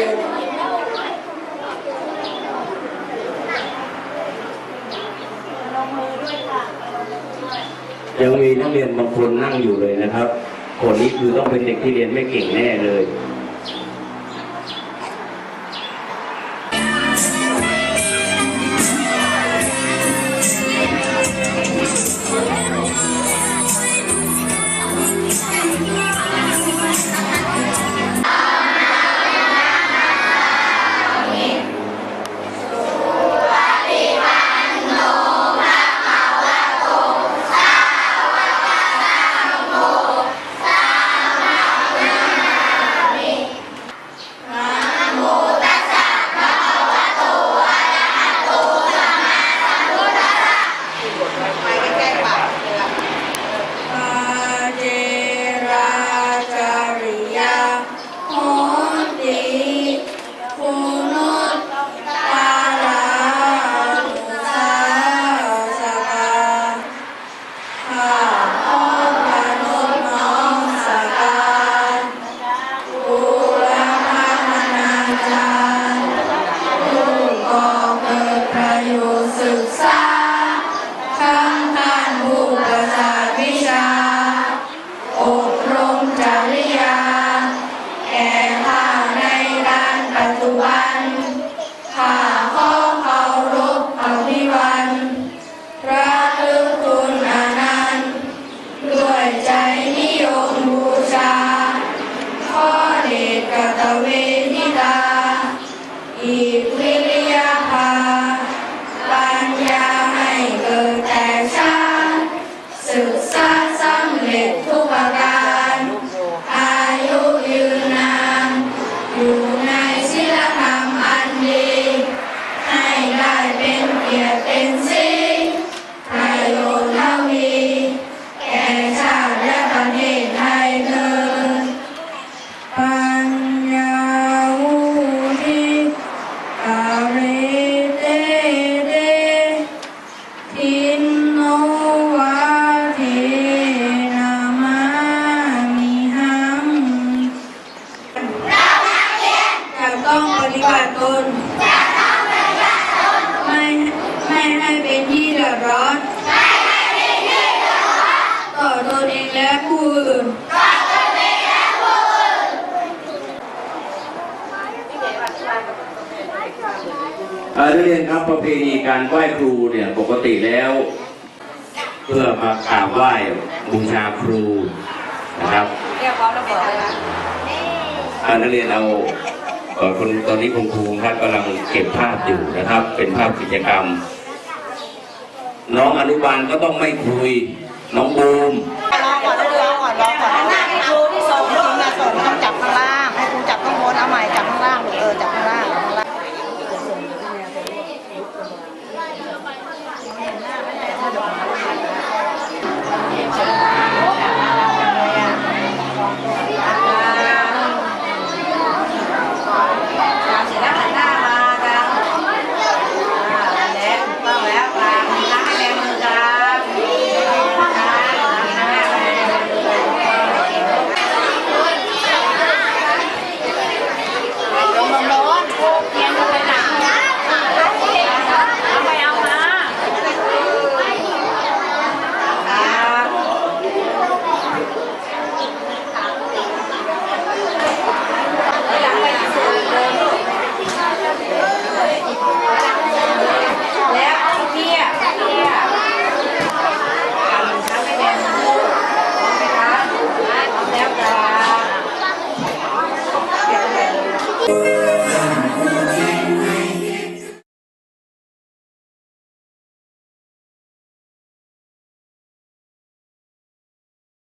ยังมีนักเรียนบางคนนั่งอยู่เลยนะครับ คนนี้คือต้องเป็นเด็กที่เรียนไม่เก่งแน่เลย กเวนิตาอิริยาภาปัญญาไม่เกิดแต่ชาติศึกษา นักเรียนครับประเพณีการไหว้ครูเนี่ยปกติแล้ว เพื่อมากราบไหว้บูชาครูนะครับนักเรียนเอาคนตอนนี้คุณครูท่านกำลังเก็บภาพอยู่นะครับ เป็นภาพกิจกรรม น้องอนุบาลก็ต้องไม่คุย น้องบูมรอก่อนรอก่อน